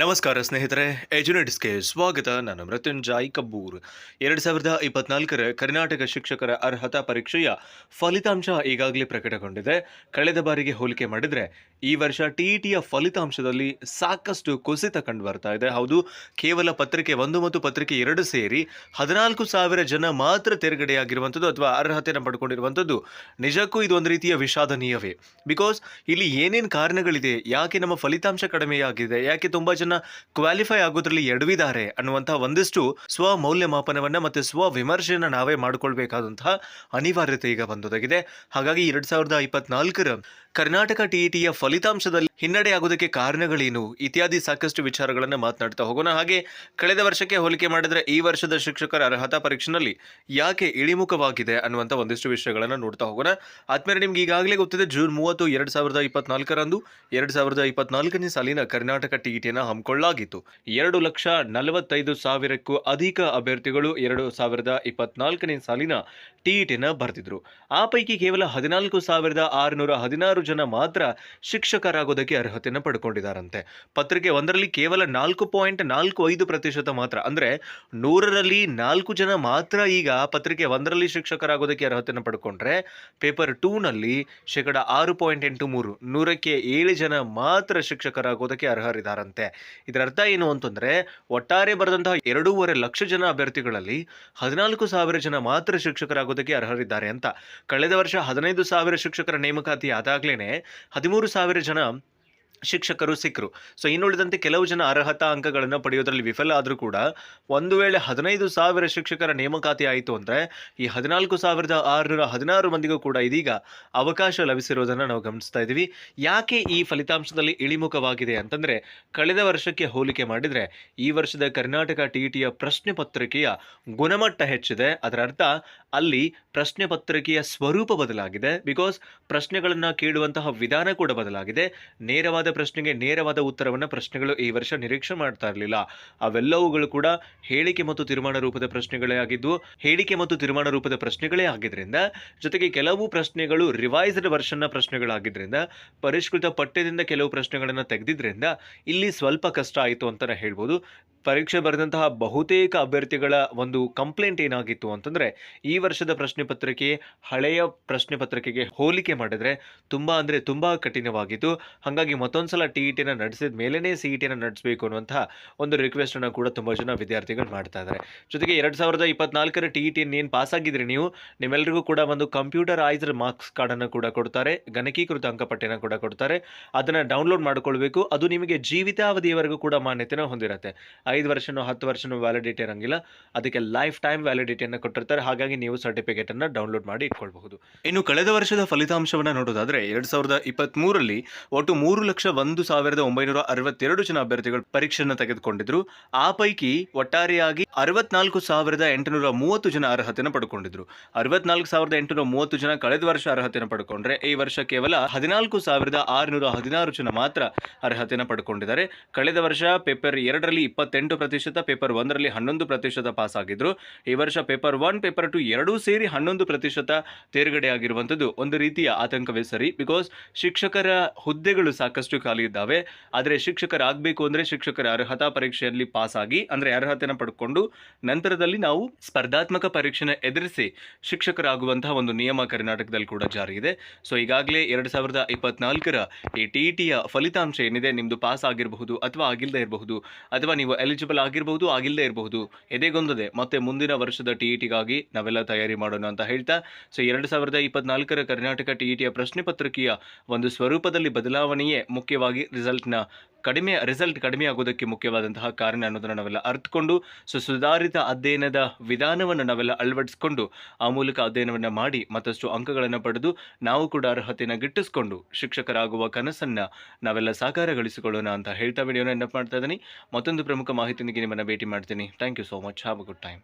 ನಮಸ್ಕಾರ ಸ್ನೇಹಿತರೆ ಎಜುನೆಟ್ಸ್ಗೆ ಸ್ವಾಗತ. ನಾನು ಮೃತ್ಯುಂಜಾಯ್ ಕಬ್ಬೂರ್. ಎರಡು ಸಾವಿರದ ಇಪ್ಪತ್ನಾಲ್ಕರ ಕರ್ನಾಟಕ ಶಿಕ್ಷಕರ ಅರ್ಹತಾ ಪರೀಕ್ಷೆಯ ಫಲಿತಾಂಶ ಈಗಾಗಲೇ ಪ್ರಕಟಗೊಂಡಿದೆ. ಕಳೆದ ಬಾರಿಗೆ ಹೋಲಿಕೆ ಮಾಡಿದರೆ, ಈ ವರ್ಷ ಟಿಇಟಿಯ ಫಲಿತಾಂಶದಲ್ಲಿ ಸಾಕಷ್ಟು ಕುಸಿತ ಕಂಡು ಬರ್ತಾ ಇದೆ. ಹೌದು, ಕೇವಲ ಪತ್ರಿಕೆ ಒಂದು ಮತ್ತು ಪತ್ರಿಕೆ ಎರಡು ಸೇರಿ ಹದಿನಾಲ್ಕು ಸಾವಿರ ಜನ ಮಾತ್ರ ತೆರೆಗಡೆಯಾಗಿರುವಂಥದ್ದು ಅಥವಾ ಅರ್ಹತೆಯನ್ನು ಪಡ್ಕೊಂಡಿರುವಂಥದ್ದು. ನಿಜಕ್ಕೂ ಇದು ಒಂದು ರೀತಿಯ ವಿಷಾದನೀಯವೇ. ಬಿಕಾಸ್ ಇಲ್ಲಿ ಏನೇನು ಕಾರಣಗಳಿದೆ, ಯಾಕೆ ನಮ್ಮ ಫಲಿತಾಂಶ ಕಡಿಮೆಯಾಗಿದೆ, ಯಾಕೆ ತುಂಬಾ ಜನ ಕ್ವಾಲಿಫೈ ಆಗೋದ್ರಲ್ಲಿ ಎಡವಿದ್ದಾರೆ ಅನ್ನುವಂತಹ ಒಂದಿಷ್ಟು ಸ್ವ ಮೌಲ್ಯಮಾಪನವನ್ನ ಮತ್ತೆ ಸ್ವ ವಿಮರ್ಶೆಯನ್ನ ನಾವೇ ಮಾಡಿಕೊಳ್ಬೇಕಾದಂತಹ ಅನಿವಾರ್ಯತೆ ಈಗ ಬಂದೊದಗಿದೆ. ಹಾಗಾಗಿ ಎರಡ್ ಸಾವಿರದ ಇಪ್ಪತ್ನಾಲ್ಕರ ಕರ್ನಾಟಕ ಟಿಇಟಿಯ ಫಲಿತಾಂಶದಲ್ಲಿ ಹಿನ್ನಡೆ ಆಗೋದಕ್ಕೆ ಕಾರಣಗಳೇನು? ಇತ್ಯಾದಿ ಸಾಕಷ್ಟು ವಿಚಾರಗಳನ್ನು ಮಾತನಾಡ್ತಾ ಹೋಗೋಣ. ಹಾಗೆ ಕಳೆದ ವರ್ಷಕ್ಕೆ ಹೋಲಿಕೆ ಮಾಡಿದ್ರೆ ಈ ವರ್ಷದ ಶಿಕ್ಷಕರ ಅರ್ಹತಾ ಪರೀಕ್ಷೆನಲ್ಲಿ ಯಾಕೆ ಇಳಿಮುಖವಾಗಿದೆ ಅನ್ನುವಂಥ ಒಂದಿಷ್ಟು ವಿಷಯಗಳನ್ನು ನೋಡ್ತಾ ಹೋಗೋಣ. ಆದ್ಮೇಲೆ ನಿಮ್ಗೆ ಈಗಾಗಲೇ ಗೊತ್ತಿದೆ, ಜೂನ್ ಮೂವತ್ತು ಎರಡು ಸಾವಿರದ ಇಪ್ಪತ್ನಾಲ್ಕರಂದು ಎರಡು ಸಾವಿರದ ಇಪ್ಪತ್ನಾಲ್ಕನೇ ಸಾಲಿನ ಕರ್ನಾಟಕ ಟಿಇಟಿಯನ್ನು ಹಮ್ಮಿಕೊಳ್ಳಲಾಗಿತ್ತು. ಎರಡು ಲಕ್ಷ ನಲವತ್ತೈದು ಸಾವಿರಕ್ಕೂ ಅಧಿಕ ಅಭ್ಯರ್ಥಿಗಳು ಎರಡು ಸಾವಿರದ ಇಪ್ಪತ್ನಾಲ್ಕನೇ ಸಾಲಿನ ಟಿಇಟಿನ ಬರೆದಿದ್ರು. ಆ ಪೈಕಿ ಕೇವಲ ಹದಿನಾಲ್ಕು ಸಾವಿರದ ಆರುನೂರ ಹದಿನಾರು ಜನ ಮಾತ್ರ ಶಿಕ್ಷಕರಾಗೋದಕ್ಕೆ ಅರ್ಹತೆಯನ್ನು ಪಡ್ಕೊಂಡಿದ್ದಾರಂತೆ ಪತ್ರಿಕೆ ಒಂದರಲ್ಲಿ ಕೇವಲ ನಾಲ್ಕು ಪಾಯಿಂಟ್ ನಾಲ್ಕು ಐದು ಪ್ರತಿಶತ ಮಾತ್ರ. ಅಂದ್ರೆ ನೂರರಲ್ಲಿ ನಾಲ್ಕು ಜನ ಮಾತ್ರ ಈಗ ಪತ್ರಿಕೆ ಒಂದರಲ್ಲಿ ಶಿಕ್ಷಕರಾಗೋದಕ್ಕೆ ಅರ್ಹತೆಯನ್ನು ಪಡ್ಕೊಂಡ್ರೆ ಪೇಪರ್ ಟೂನಲ್ಲಿ ಶೇಕಡ ಆರು ಪಾಯಿಂಟ್ ಎಂಟು ಮೂರು, ನೂರಕ್ಕೆ ಏಳು ಜನ ಮಾತ್ರ ಶಿಕ್ಷಕರಾಗೋದಕ್ಕೆ ಅರ್ಹರಿದ್ದಾರಂತೆ ಇದರ ಅರ್ಥ ಏನು ಅಂತಂದ್ರೆ ಒಟ್ಟಾರೆ ಬರೆದಂತಹ ಎರಡೂವರೆ ಲಕ್ಷ ಜನ ಅಭ್ಯರ್ಥಿಗಳಲ್ಲಿ ಹದಿನಾಲ್ಕು ಸಾವಿರ ಜನ ಮಾತ್ರ ಶಿಕ್ಷಕರಾಗೋದಕ್ಕೆ ಅರ್ಹರಿದ್ದಾರೆ ಅಂತ. ಕಳೆದ ವರ್ಷ ಹದಿನೈದು ಸಾವಿರ ಶಿಕ್ಷಕರ ನೇಮಕಾತಿ ಆದಾಗ್ಲೇನೆ ಹದಿಮೂರು ಸಾವಿರ ಜನ ಶಿಕ್ಷಕರು ಸಿಕ್ಕರು ಸೊ ಇನ್ನುಳಿದಂತೆ ಕೆಲವು ಜನ ಅರ್ಹತಾ ಅಂಕಗಳನ್ನು ಪಡೆಯೋದ್ರಲ್ಲಿ ವಿಫಲ ಆದರೂ ಕೂಡ ಒಂದು ವೇಳೆ ಹದಿನೈದು ಸಾವಿರ ಶಿಕ್ಷಕರ ನೇಮಕಾತಿ ಆಯಿತು ಅಂದರೆ ಈ ಹದಿನಾಲ್ಕು ಸಾವಿರದ ಆರುನೂರ ಹದಿನಾರು ಮಂದಿಗೂ ಕೂಡ ಇದೀಗ ಅವಕಾಶ ಲಭಿಸಿರೋದನ್ನು ನಾವು ಗಮನಿಸ್ತಾ ಇದ್ದೀವಿ. ಯಾಕೆ ಈ ಫಲಿತಾಂಶದಲ್ಲಿ ಇಳಿಮುಖವಾಗಿದೆ ಅಂತಂದರೆ ಕಳೆದ ವರ್ಷಕ್ಕೆ ಹೋಲಿಕೆ ಮಾಡಿದರೆ ಈ ವರ್ಷದ ಕರ್ನಾಟಕ ಟಿ ಟಿಯ ಪ್ರಶ್ನೆ ಪತ್ರಿಕೆಯ ಗುಣಮಟ್ಟ ಹೆಚ್ಚಿದೆ. ಅದರ ಅರ್ಥ ಅಲ್ಲಿ ಪ್ರಶ್ನೆ ಪತ್ರಿಕೆಯ ಸ್ವರೂಪ ಬದಲಾಗಿದೆ. ಬಿಕಾಸ್ ಪ್ರಶ್ನೆಗಳನ್ನು ಕೇಳುವಂತಹ ವಿಧಾನ ಕೂಡ ಬದಲಾಗಿದೆ. ನೇರವಾದ ಪ್ರಶ್ನೆಗೆ ನೇರವಾದ ಉತ್ತರವನ್ನು ಪ್ರಶ್ನೆಗಳು ಈ ವರ್ಷ ನಿರೀಕ್ಷೆ ಮಾಡ್ತಾ ಇರಲಿಲ್ಲ. ಅವೆಲ್ಲವುಗಳು ಕೂಡ ಹೇಳಿಕೆ ಮತ್ತು ತೀರ್ಮಾನ ರೂಪದ ಪ್ರಶ್ನೆಗಳೇ ಆಗಿದ್ದು, ಹೇಳಿಕೆ ಮತ್ತು ತೀರ್ಮಾನ ರೂಪದ ಪ್ರಶ್ನೆಗಳೇ ಆಗಿದ್ರಿಂದ, ಜೊತೆಗೆ ಕೆಲವು ಪ್ರಶ್ನೆಗಳು ರಿವೈಸ್ಡ್ ವರ್ಷನ್ನ ಪ್ರಶ್ನೆಗಳಾಗಿದ್ರಿಂದ, ಪರಿಷ್ಕೃತ ಪಠ್ಯದಿಂದ ಕೆಲವು ಪ್ರಶ್ನೆಗಳನ್ನು ತೆಗೆದಿದ್ರಿಂದ ಇಲ್ಲಿ ಸ್ವಲ್ಪ ಕಷ್ಟ ಆಯಿತು ಅಂತಲೇ ಹೇಳ್ಬೋದು. ಪರೀಕ್ಷೆ ಬರೆದಂತಹ ಬಹುತೇಕ ಅಭ್ಯರ್ಥಿಗಳ ಒಂದು ಕಂಪ್ಲೇಂಟ್ ಏನಾಗಿತ್ತು ಅಂತಂದರೆ, ಈ ವರ್ಷದ ಪ್ರಶ್ನೆ ಪತ್ರಿಕೆ ಹಳೆಯ ಪ್ರಶ್ನೆ ಪತ್ರಿಕೆಗೆ ಹೋಲಿಕೆ ಮಾಡಿದರೆ ತುಂಬ ಅಂದರೆ ತುಂಬ ಕಠಿಣವಾಗಿತ್ತು. ಹಾಗಾಗಿ ಮತ್ತೊಂದ್ಸಲ ಟಿ ಇ ಟಿನ ನಡೆಸಿದ ಮೇಲೇ ಸಿ ಇ ಟಿನ ನಡೆಸಬೇಕು ಅನ್ನುವಂತಹ ಒಂದು ರಿಕ್ವೆಸ್ಟನ್ನು ಕೂಡ ತುಂಬ ಜನ ವಿದ್ಯಾರ್ಥಿಗಳು ಮಾಡ್ತಾ ಇದ್ದಾರೆ ಜೊತೆಗೆ ಎರಡು ಸಾವಿರದ ಇಪ್ಪತ್ನಾಲ್ಕರ ಟಿ ಇ ಟಿ ಏನು ಪಾಸ್ ಆಗಿದ್ರಿ ನೀವು ನಿಮ್ಮೆಲ್ಲರಿಗೂ ಕೂಡ ಒಂದು ಕಂಪ್ಯೂಟರ್ ಕಂಪ್ಯೂಟರೈಸ್ಡ್ ಮಾರ್ಕ್ಸ್ ಕಾರ್ಡನ್ನು ಕೂಡ ಕೊಡ್ತಾರೆ, ಗಣಕೀಕೃತ ಅಂಕಪಟ್ಟಿನ ಕೂಡ ಕೊಡ್ತಾರೆ. ಅದನ್ನು ಡೌನ್ಲೋಡ್ ಮಾಡ್ಕೊಳ್ಬೇಕು. ಅದು ನಿಮಗೆ ಜೀವಿತಾವಧಿಯವರೆಗೂ ಕೂಡ ಮಾನ್ಯತೆನ ಹೊಂದಿರುತ್ತೆ. ಐದು ವರ್ಷನೋ ಹತ್ತು ವರ್ಷನೋ ವ್ಯಾಲಿಡಿಟಿ ಇರೋಂಗಿಲ್ಲ. ಅದಕ್ಕೆ ಲೈಫ್ ಟೈಮ್ ವ್ಯಾಲಿಡಿಟಿಯನ್ನು ಕೊಟ್ಟಿರ್ತಾರೆ. ಹಾಗಾಗಿ ನೀವು ಸರ್ಟಿಫಿಕೇಟನ್ನು ಡೌನ್ಲೋಡ್ ಮಾಡಿ ಇಟ್ಕೊಳ್ಬಹುದು. ಇನ್ನು ಕಳೆದ ವರ್ಷದ ಫಲಿತಾಂಶವನ್ನು ನೋಡೋದಾದ್ರೆ ಎರಡು ಸಾವಿರದ ಇಪ್ಪತ್ತ್ಮೂರರಲ್ಲಿ ಒಟ್ಟು ಮೂರು ಲಕ್ಷ ಒಂದು ಸಾವಿರದ ಒಂಬೈನೂರ ಅರವತ್ತೆರಡು ಜನ ಅಭ್ಯರ್ಥಿಗಳು ಪರೀಕ್ಷೆಯನ್ನು ತೆಗೆದುಕೊಂಡಿದ್ರು. ಆ ಪೈಕಿ ಒಟ್ಟಾರೆಯಾಗಿ ಅರವತ್ನಾಲ್ಕು ಸಾವಿರದ ಎಂಟುನೂರ ಮೂವತ್ತು ಜನ ಅರ್ಹತೆಯನ್ನು ಪಡ್ಕೊಂಡಿದ್ರು. ಅರವತ್ನಾಲ್ಕು ಸಾವಿರದ ಎಂಟುನೂರ ಮೂವತ್ತು ಜನ ಕಳೆದ ವರ್ಷ ಅರ್ಹತೆಯನ್ನು ಪಡ್ಕೊಂಡ್ರೆ ಈ ವರ್ಷ ಕೇವಲ ಹದಿನಾಲ್ಕು ಸಾವಿರದ ಆರುನೂರ ಹದಿನಾರು ಜನ ಮಾತ್ರ ಅರ್ಹತೆಯನ್ನು ಪಡ್ಕೊಂಡಿದ್ದಾರೆ. ಕಳೆದ ವರ್ಷ ಪೇಪರ್ ಎರಡರಲ್ಲಿ ಇಪ್ಪತ್ತೆಂಟು ಪ್ರತಿಶತ, ಪೇಪರ್ ಒಂದರಲ್ಲಿ ಹನ್ನೊಂದು ಪ್ರತಿಶತ ಪಾಸ್ ಆಗಿದ್ರು. ಈ ವರ್ಷ ಪೇಪರ್ ಒನ್, ಪೇಪರ್ ಟು ಎರಡೂ ಸೇರಿ ಹನ್ನೊಂದು ಪ್ರತಿಶತ ತೇರ್ಗಡೆ ಆಗಿರುವಂಥದ್ದು ಒಂದು ರೀತಿಯ ಆತಂಕವೇ ಸರಿ. ಬಿಕಾಸ್ ಶಿಕ್ಷಕರ ಹುದ್ದೆಗಳು ಸಾಕಷ್ಟು ಖಾಲಿ ಇದ್ದಾವೆ. ಆದರೆ ಶಿಕ್ಷಕರಾಗಬೇಕು ಅಂದರೆ ಶಿಕ್ಷಕರ ಅರ್ಹತಾ ಪರೀಕ್ಷೆಯಲ್ಲಿ ಪಾಸ್ ಆಗಿ ಅಂದರೆ ಅರ್ಹತೆಯನ್ನು ಪಡ್ಕೊಂಡು ನಂತರದಲ್ಲಿ ನಾವು ಸ್ಪರ್ಧಾತ್ಮಕ ಪರೀಕ್ಷೆನ ಎದುರಿಸಿ ಶಿಕ್ಷಕರಾಗುವಂತಹ ಒಂದು ನಿಯಮ ಕರ್ನಾಟಕದಲ್ಲಿ ಕೂಡ ಜಾರಿ ಇದೆ. ಸೊ ಈಗಾಗಲೇ ಎರಡು ಸಾವಿರದ ಇಪ್ಪತ್ನಾಲ್ಕರ ಈ ಟಿ ಟಿಯ ಫಲಿತಾಂಶ ಏನಿದೆ ನಿಮ್ಮದು ಪಾಸ್ ಆಗಿರಬಹುದು ಅಥವಾ ಆಗಿಲ್ಲದೆ ಇರಬಹುದು, ಅಥವಾ ನೀವು ಎಲಿಜಿಬಲ್ ಆಗಿರಬಹುದು ಆಗಿಲ್ಲದೆ ಇರಬಹುದು ಎದೆಗೊಂದದೆ ಮತ್ತೆ ಮುಂದಿನ ವರ್ಷದ ಟಿ ಇಟಿಗಾಗಿ ಟಿಗಾಗಿ ನಾವೆಲ್ಲ ತಯಾರಿ ಮಾಡೋಣ ಅಂತ ಹೇಳ್ತಾ ಸೊ ಎರಡು ಸಾವಿರದ ಇಪ್ಪತ್ನಾಲ್ಕರ ಕರ್ನಾಟಕ ಟಿ ಪ್ರಶ್ನೆಪತ್ರಿಕೆಯ ಟಿಯ ಪ್ರಶ್ನೆ ಪತ್ರಿಕೆಯ ಒಂದು ಸ್ವರೂಪದಲ್ಲಿ ಬದಲಾವಣೆಯೇ ಮುಖ್ಯವಾಗಿ ರಿಸಲ್ಟ್ನ ಕಡಿಮೆ, ರಿಸಲ್ಟ್ ಕಡಿಮೆ ಆಗೋದಕ್ಕೆ ಮುಖ್ಯವಾದಂತಹ ಕಾರಣ ಅನ್ನೋದನ್ನು ನಾವೆಲ್ಲ ಅರ್ಥಕೊಂಡು ಸೊ ಸುಧಾರಿತ ಅಧ್ಯಯನದ ವಿಧಾನವನ್ನು ನಾವೆಲ್ಲ ಅಳವಡಿಸ್ಕೊಂಡು, ಆ ಮೂಲಕ ಅಧ್ಯಯನವನ್ನು ಮಾಡಿ ಮತ್ತಷ್ಟು ಅಂಕಗಳನ್ನು ಪಡೆದು, ನಾವು ಕೂಡ ಅರ್ಹತೆಯನ್ನು ಗಿಟ್ಟಿಸ್ಕೊಂಡು, ಶಿಕ್ಷಕರಾಗುವ ಕನಸನ್ನು ನಾವೆಲ್ಲ ಸಾಕಾರಗೊಳಿಸಿಕೊಳ್ಳೋಣ ಅಂತ ಹೇಳ್ತಾ ವಿಡಿಯೋನ ನೆನಪು ಮಾಡ್ತಾ ಇದ್ದೀನಿ. ಮತ್ತೊಂದು ಪ್ರಮುಖ ಮಾಹಿತಿನಿಗೆ ನಿಮ್ಮನ್ನು ಭೇಟಿ ಮಾಡ್ತೀನಿ. Thank you so much have a good time